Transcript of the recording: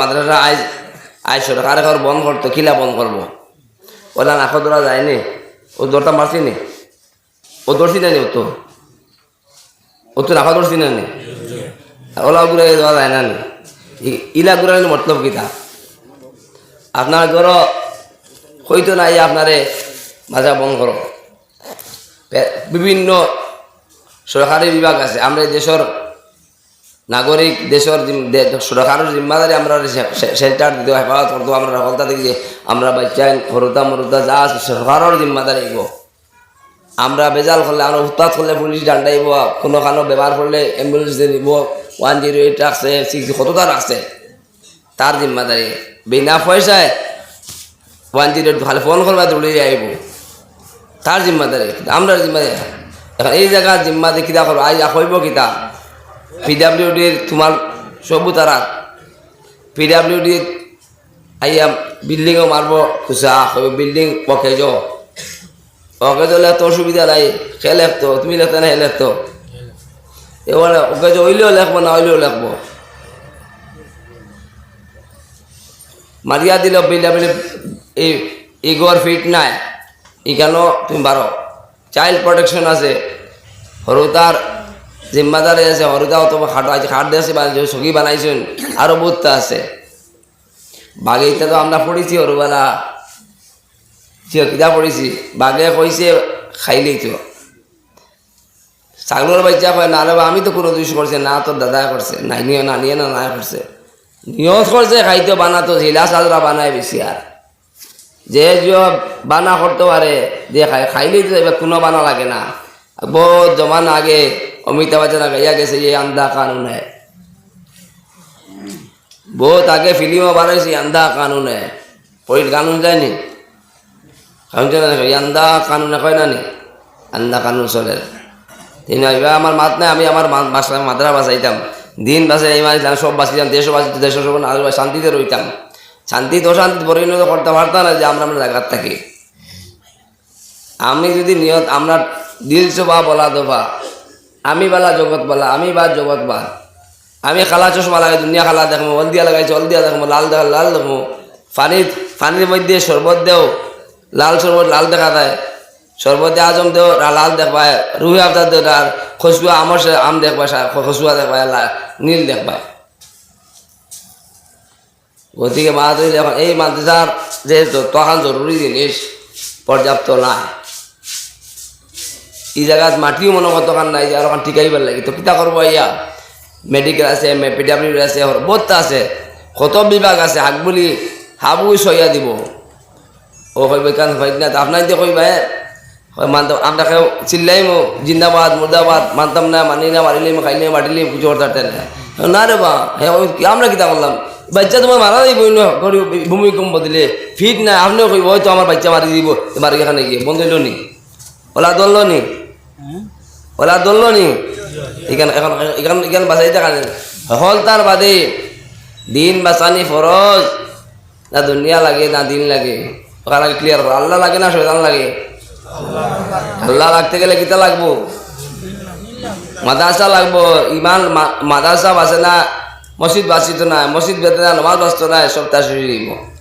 মাদ্রাসা আজ আজ সরকার ঘর বন্ধ করতো কিলা বন্ধ করব? ওলা ধরা যায়নি? ও দরটা ও ধরছি না ও তো। ও তো ধরছি না নি? ওলা ঘুরে যায় না ইলা মতলব কিতা আপনার ধরো, হইতো না আপনারে মাঝা বন্ধ করো। বিভিন্ন সরকারি বিভাগ আছে। আমরা দেশের নাগরিক দেশের সরকারের জিম্মাদারি আমরা সেন্টার দিতে হেফাজত করতো আমরা সফলতা দেখি যে আমরা বাচ্চা হরুতা মরুতা, যা আছে সরকারের জিম্মাদারি গো আমরা বেজাল করলে, আমরা উৎপাত করলে, পুলিশ ডান্ডাইব কোনো কানো বেমার করলে অ্যাম্বুলেন্স দিয়ে দিব ওয়ান জিরো এইট রাখছে সিক্স কতটা রাখছে তার জিম্মাদারি বিনা পয়সায় ওয়ান জিরো এইট খালি ফোন করবা দৌড়ে আইব তার জিম্মাদারি আমরা জিম্মাদারি এখন এই জায়গার জিম্মাদারি কিতা করব আই কইব কিতা পিডাব্লিউডির তোমার সবু তারা পিডাব্লিউডি আইয়া বিল্ডিংও মারব খুচা বিল্ডিং পকে যো ওকে তো লেখতো অসুবিধা নাই, সে লেখতো তুমি লেখতে না সে লেখতো এবার ওকে যে হইলেও লেখবো। না হইলেও লেখবো মারিয়া দিল বিল্ডিং এই ইগোর ফিট নাই এখানেও তুমি বারো চাইল্ড প্রোটেকশন আছে। সৰুতাৰ জিম্মাদাৰী আছে সৰুতাও তোমাক খাট আজি খাট দিয়ে আছে বা চকী বানাইছোন আৰু বহুতটা আছে। বাগেইটাতো আমরা পড়েছি চিও কিতা পড়েছি বাঘে কইছে খাইলেই তো। ছাগলের বাচ্চা কয়, না আমি তো কোনো দুষ করছে না তোর দাদা করছে নাই নিয়ে না না করছে নিয়ত করছে খাইতে বানাতো হিলা সাজরা বানায় বেশি আর যে যে বানা করতে পারে যে খাই খাইলেই তো এবার কোনো বানা লাগে না। বহুত জমান আগে অমিতাভ বচ্চন গাইয়া গেছে যে আন্ধা কানুন হ্যাঁ বহুত আগে ফিল্মও বানাইছি আন্ধা কানুন হ্যাঁ পরিট কানুন যায়নি কানুন আন্ধা কানুন কয় না নি? আন্ধা কানুন চলে। তিনি এবার আমার মাত নাই, আমি আমার মাদ্রা বাঁচাইতাম দিন বাসে ইমান ইসলাম সব বাঁচিতাম দেশও বাঁচিত দেশ সব শান্তিতে রইতাম শান্তিতে অশান্তি পরিণত করতে পারতাম না যে আমরা আমরা জায়গার থাকি। আমি যদি নিয়ত, আমরা দিল চোপা বলা দোপা আমি বালা জগৎ বালা, আমি বা জগৎ বা। আমি খালা চশমা লাগাই দুনিয়া খালা দেখব হলদিয়া লাগাইছি, হলদিয়া দেখব লাল দেখা, লাল দেখব পানির পানির মধ্যে শরবত দেও, লাল শরবত লাল দেখা দেয় শরবতে আজম দেও লাল দেখবায় রুহি আফতার দেও আর খসুয়া আমার আম দেখবায় খসুয়া দেখবায় নীল দেখবায় গতিকে মাদ্রাসা এখন এই মাদ্রাসার যেহেতু তখন জরুরি জিনিস পর্যাপ্ত নাই। এই জায়গাত মাটিও মনে কত কান নাই যে আর ওখান টিকাইবার লাগে। তো কিতা করব ইয়া। মেডিকেল আছে পিডাব্লিউ আছে বহুত আছে। কত বিভাগ আছে হাক বুলি হাবু সইয়া দিব। ও কইব কান হয় না আপনার যে কইবা কয় মানতাম কেউ চিল্লাইমো জিন্দাবাদ মুর্দাবাদ মানতাম না মানি না মারিলিম খাইলে মাটিলিম পুজো করতে না। রে বা হে কই, কি আমরা কিতা করলাম বাচ্চা তোমার মারা দিব না ভূমিকম্প দিলে। ফিট না আপনিও কইব হয়তো আমার বাচ্চা মারি দিব তোমার এখানে গিয়ে বন্ধ হইল নি? ওলা দল নি? ওলা দলল নি? হল তার বাদে, দিন বাঁচানি ফরজ, না দুনিয়া লাগে, না দিন লাগে। ওখান ক্লিয়ার আল্লাহ লাগে না শয়তান লাগে? আল্লাহ লাগতে গেলে কিতা লাগবো? মাদ্রাসা লাগবো, ইমান মা- মাদ্রাসা বাঁচে না, মসজিদ বাঁচিত না, মসজিদ বেঁধে না, নমাজ বাঁচত না সব তার শরীর